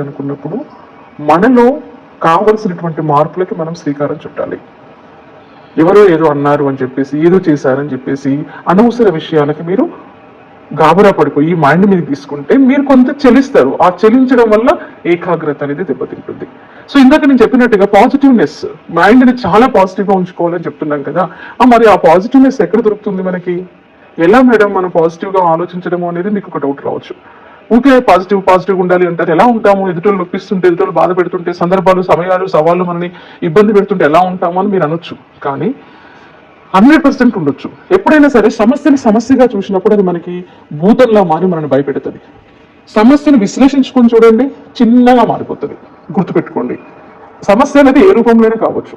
అనుకున్నప్పుడు మనలో కావలసినటువంటి మార్పులకి మనం శ్రీకారం చుట్టాలి. ఎవరో ఏదో అన్నారు అని చెప్పేసి ఏదో చేశారని చెప్పేసి అనవసర విషయాలకి మీరు గాబరా పడిపోయి మైండ్ మీద తీసుకుంటే మీరు కొంత చెలిస్తారు. ఆ చెలించడం వల్ల ఏకాగ్రత అనేది దెబ్బతింటుంది. సో ఇందాక నేను చెప్పినట్టుగా పాజిటివ్నెస్ మైండ్ని చాలా పాజిటివ్గా ఉంచుకోవాలని చెప్తున్నాం కదా. ఆ మరి ఆ పాజిటివ్నెస్ ఎక్కడ దొరుకుతుంది మనకి? ఎలా మేడం మనం పాజిటివ్గా ఆలోచించడం అనేది మీకు ఒక డౌట్ రావచ్చు. ఊకే పాజిటివ్ పాజిటివ్ ఉండాలి అంటారు ఎలా ఉంటాము? ఎదుటోళ్ళు నొప్పిస్తుంటే ఎదుటోళ్ళు బాధ పెడుతుంటే సందర్భాలు సమయాలు సవాళ్ళు మనని ఇబ్బంది పెడుతుంటే ఎలా ఉంటాము అని మీరు అనొచ్చు. కానీ హండ్రెడ్ పర్సెంట్ ఉండొచ్చు. ఎప్పుడైనా సరే సమస్యని సమస్యగా చూసినప్పుడు అది మనకి భూతంలా మారి మనల్ని భయపెడుతుంది. సమస్యను విశ్లేషించుకొని చూడండి చిన్నగా మారిపోతుంది. గుర్తుపెట్టుకోండి. సమస్య అనేది ఏ రూపంలోనే కావచ్చు.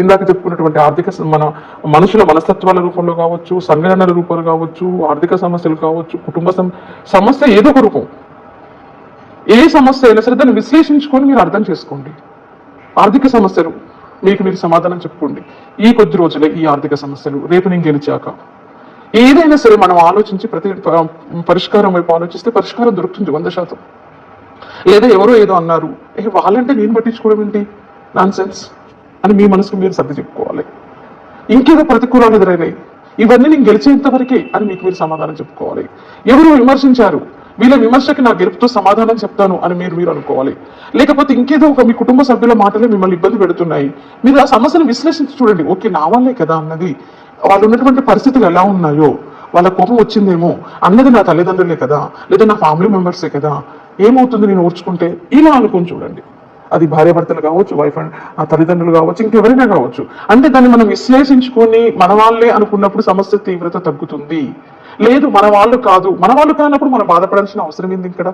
ఇందాక చెప్పుకున్నటువంటి ఆర్థిక మన మనుషుల మనస్తత్వాల రూపంలో కావచ్చు సంఘటనల రూపంలో కావచ్చు ఆర్థిక సమస్యలు కావచ్చు కుటుంబ సమస్య ఏదో ఒక రూపం. ఏ సమస్య అయినా సరే దాన్ని విశ్లేషించుకొని మీరు అర్థం చేసుకోండి. ఆర్థిక సమస్యలు మీకు మీరు సమాధానం చెప్పుకోండి. ఈ కొద్ది రోజులే ఈ ఆర్థిక సమస్యలు రేపు నేను గెలిచాక. ఏదైనా సరే మనం ఆలోచించి ప్రతి పరిష్కారం వైపు ఆలోచిస్తే పరిష్కారం దొరుకుతుంది వంద శాతం. లేదా ఎవరో ఏదో అన్నారు ఏ వాళ్ళంటే నేను పట్టించుకోవడం ఏంటి? నాన్ సెన్స్ అని మీ మనసుకు మీరు సర్ది చెప్పుకోవాలి. ఇంకేదో ప్రతికూలాలు ఎదురైనాయి. ఇవన్నీ నేను గెలిచేంత వరకే అని మీకు మీరు సమాధానం చెప్పుకోవాలి. ఎవరు విమర్శించారు. వీళ్ళ విమర్శకి నా గెలుపుతో సమాధానం చెప్తాను అని మీరు మీరు అనుకోవాలి. లేకపోతే ఇంకేదో ఒక మీ కుటుంబ సభ్యుల మాటలే మిమ్మల్ని ఇబ్బంది పెడుతున్నాయి. మీరు ఆ సమస్యను విశ్లేషించి చూడండి. ఓకే నా వాళ్ళే కదా అన్నది. వాళ్ళు ఉన్నటువంటి పరిస్థితులు ఎలా ఉన్నాయో వాళ్ళ కోపం వచ్చిందేమో అన్నది నా తల్లిదండ్రులే కదా. లేదా నా ఫ్యామిలీ మెంబర్సే కదా. ఏమవుతుంది నేను ఓర్చుకుంటే ఇలా అనుకుని చూడండి. అది భార్యాభర్తలు కావచ్చు వైఫ్ అండ్ ఆ తల్లిదండ్రులు కావచ్చు ఇంకెవరైనా కావచ్చు. అంటే దాన్ని మనం విశ్లేషించుకొని మన వాళ్ళే అనుకున్నప్పుడు సమస్య తీవ్రత తగ్గుతుంది. లేదు మన వాళ్ళు కాదు. మన వాళ్ళు కానప్పుడు మనం బాధపడాల్సిన అవసరం ఏంది ఇక్కడ?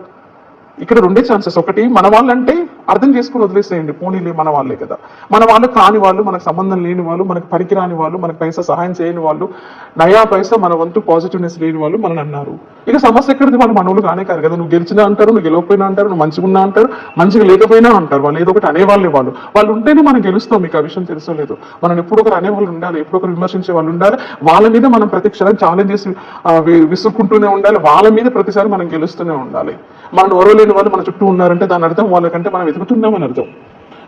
ఇక్కడ రెండే ఛాన్సెస్ ఒకటి మన వాళ్ళంటే అర్థం చేసుకుని వదిలేసేయండి. పోనీలే మన వాళ్ళే కదా. మన వాళ్ళు కాని వాళ్ళు మనకు సంబంధం లేని వాళ్ళు మనకు పనికిరాని వాళ్ళు మనకు పైసా సహాయం చేయని వాళ్ళు నయా పైసా మన వంతు పాజిటివ్నెస్ లేని వాళ్ళు మనని అన్నారు. ఇక సమస్య ఎక్కడిది? వాళ్ళు మనవులు కానే కాదు కదా. నువ్వు గెలిచినా అంటారు నువ్వు గెలవపోయినా అంటారు నువ్వు మంచిగా ఉన్నా అంటారు మంచిగా లేకపోయినా అంటారు. వాళ్ళు ఏదో ఒకటి అనేవాళ్ళే వాళ్ళు. వాళ్ళు ఉంటేనే మనం గెలుస్తాం. మీకు ఆ విషయం తెలుసో లేదు. మనం ఎప్పుడు ఒకరు అనేవాళ్ళు ఉండాలి ఎప్పుడు ఒకరు విమర్శించే వాళ్ళు ఉండాలి. వాళ్ళ మీద మనం ప్రతి క్షణం ఛాలెంజ్ చేసి విసుక్కుంటూనే ఉండాలి. వాళ్ళ మీద ప్రతిసారి మనం గెలుస్తూనే ఉండాలి. మనం ఓరవలేని వాళ్ళు మన చుట్టూ ఉన్నారంటే దాని అర్థం వాళ్ళకంటే మనం అని అర్థం.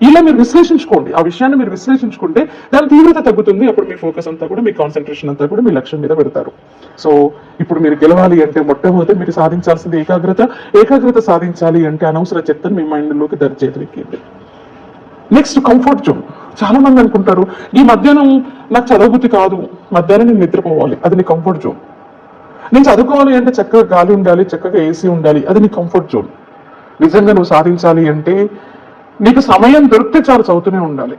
ఇలా మీరు విశ్లేషించుకోండి. ఆ విషయాన్ని మీరు విశ్లేషించుకుంటే దాని తీవ్రత తగ్గుతుంది. అప్పుడు మీ ఫోకస్ అంతా కూడా మీ కాన్సన్ట్రేషన్ అంతా కూడా మీ లక్ష్యం మీద పెడతారు. సో ఇప్పుడు మీరు గెలవాలి అంటే మొట్టమొదటి మీరు సాధించాల్సింది ఏకాగ్రత. ఏకాగ్రత సాధించాలి అంటే అనవసర చెత్తను మీ మైండ్లోకి లోకి నెక్స్ట్ కంఫర్ట్ జోన్. చాలా మంది అనుకుంటారు ఈ మధ్యాహ్నం నాకు చదవబుద్ధి కాదు. మధ్యాహ్నం నేను నిద్రపోవాలి. అది నీ కంఫర్ట్ జోన్. నేను చదువుకోవాలి అంటే చక్కగా గాలి ఉండాలి చక్కగా ఏసీ ఉండాలి. అది నీ కంఫర్ట్ జోన్. నిజంగా నువ్వు సాధించాలి అంటే నీకు సమయం దొరికితే చాలు చదువుతూనే ఉండాలి.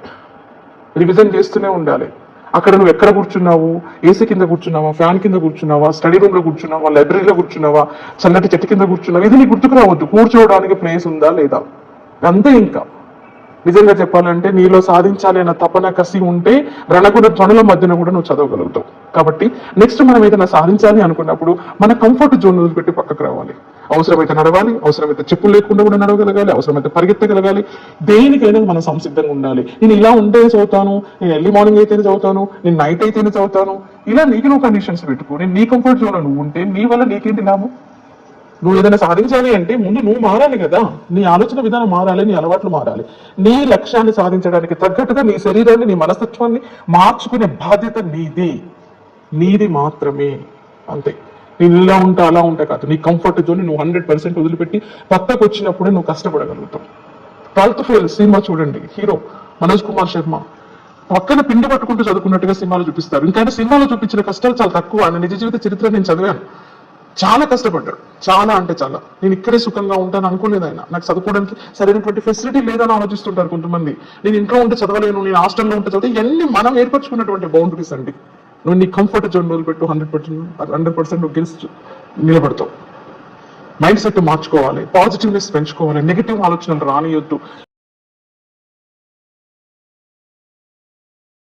రివిజన్ చేస్తూనే ఉండాలి. అక్కడ నువ్వు ఎక్కడ కూర్చున్నావు? ఏసీ కింద కూర్చున్నావా? ఫ్యాన్ కింద కూర్చున్నావా? స్టడీ రూమ్లో కూర్చున్నావా? లైబ్రరీలో కూర్చున్నావా? చల్లటి చెట్టు కింద కూర్చున్నావా? ఇది నీకు గుర్తుకు రావద్దు. కూర్చోవడానికి ప్లేస్ ఉందా లేదా? అంతే ఇంకా. నిజంగా చెప్పాలంటే నీలో సాధించాలి అన్న తపన కసి ఉంటే రణగుణ ధ్వనుల మధ్యన కూడా నువ్వు చదవగలుగుతావు. కాబట్టి నెక్స్ట్ మనం ఏదైనా సాధించాలి అనుకున్నప్పుడు మన కంఫర్ట్ జోన్ వదిలిపెట్టి పక్కకు రావాలి. అవసరమైతే నడవాలి అవసరమైతే చెప్పులు లేకుండా కూడా నడవగలగాలి అవసరమైతే పరిగెత్తగలగాలి. దేనికైనా మనం సంసిద్ధంగా ఉండాలి. నేను ఇలా ఉంటే చదువుతాను నేను ఎర్లీ మార్నింగ్ అయితేనే చదువుతాను నేను నైట్ అయితేనే చదువుతాను. ఇలా నీకు నువ్వు కండిషన్స్ పెట్టుకో. నేను నీ కంఫర్ట్ జోన్ నువ్వు ఉంటే నీ వల్ల నీకేంటి లాభం? నువ్వు ఏదైనా సాధించాలి అంటే ముందు నువ్వు మారాలి కదా. నీ ఆలోచన విధానం మారాలి నీ అలవాట్లు మారాలి. నీ లక్ష్యాన్ని సాధించడానికి తగ్గట్టుగా నీ శరీరాన్ని నీ మనస్తత్వాన్ని మార్చుకునే బాధ్యత నీది. నీది మాత్రమే. అంతే. నేను ఇలా ఉంటా అలా ఉంటా కాదు. నీ కంఫర్ట్ జోన్ నువ్వు హండ్రెడ్ పర్సెంట్ వదిలిపెట్టి పక్కకు వచ్చినప్పుడే నువ్వు కష్టపడగలుగుతావు. ట్వెల్త్ ఫెయిల్ సినిమా చూడండి. హీరో మనోజ్ కుమార్ శర్మ. పక్కన పిండి పట్టుకుంటూ చదువుకున్నట్టుగా సినిమాలో చూపిస్తారు. ఇంకా సినిమాలో చూపించిన కష్టాలు చాలా తక్కువ. ఆయన నిజ జీవిత చరిత్ర నేను చదివాను. చాలా కష్టపడ్డాడు. చాలా అంటే చాలా. నేను ఇక్కడే సుఖంగా ఉంటాను అనుకోలేదు ఆయన. నాకు చదువుకోవడానికి సరైనటువంటి ఫెసిలిటీ లేదని ఆలోచిస్తుంటారు కొంతమంది. నేను ఇంట్లో ఉంటే చదవలేను నేను హాస్టల్లో ఉంటే చదివితే ఇవన్నీ మనం ఏర్పరచుకున్నటువంటి బౌండరీస్ అండి. నువ్వు నీ కంఫర్ట్ జోన్ వదిలిపెట్టు హండ్రెడ్ పర్సెంట్ హండ్రెడ్ పర్సెంట్ నువ్వు గెలిచి నిలబడతావు. మైండ్ సెట్ మార్చుకోవాలి పాజిటివ్నెస్ పెంచుకోవాలి నెగిటివ్ ఆలోచనలు రానియొద్దు.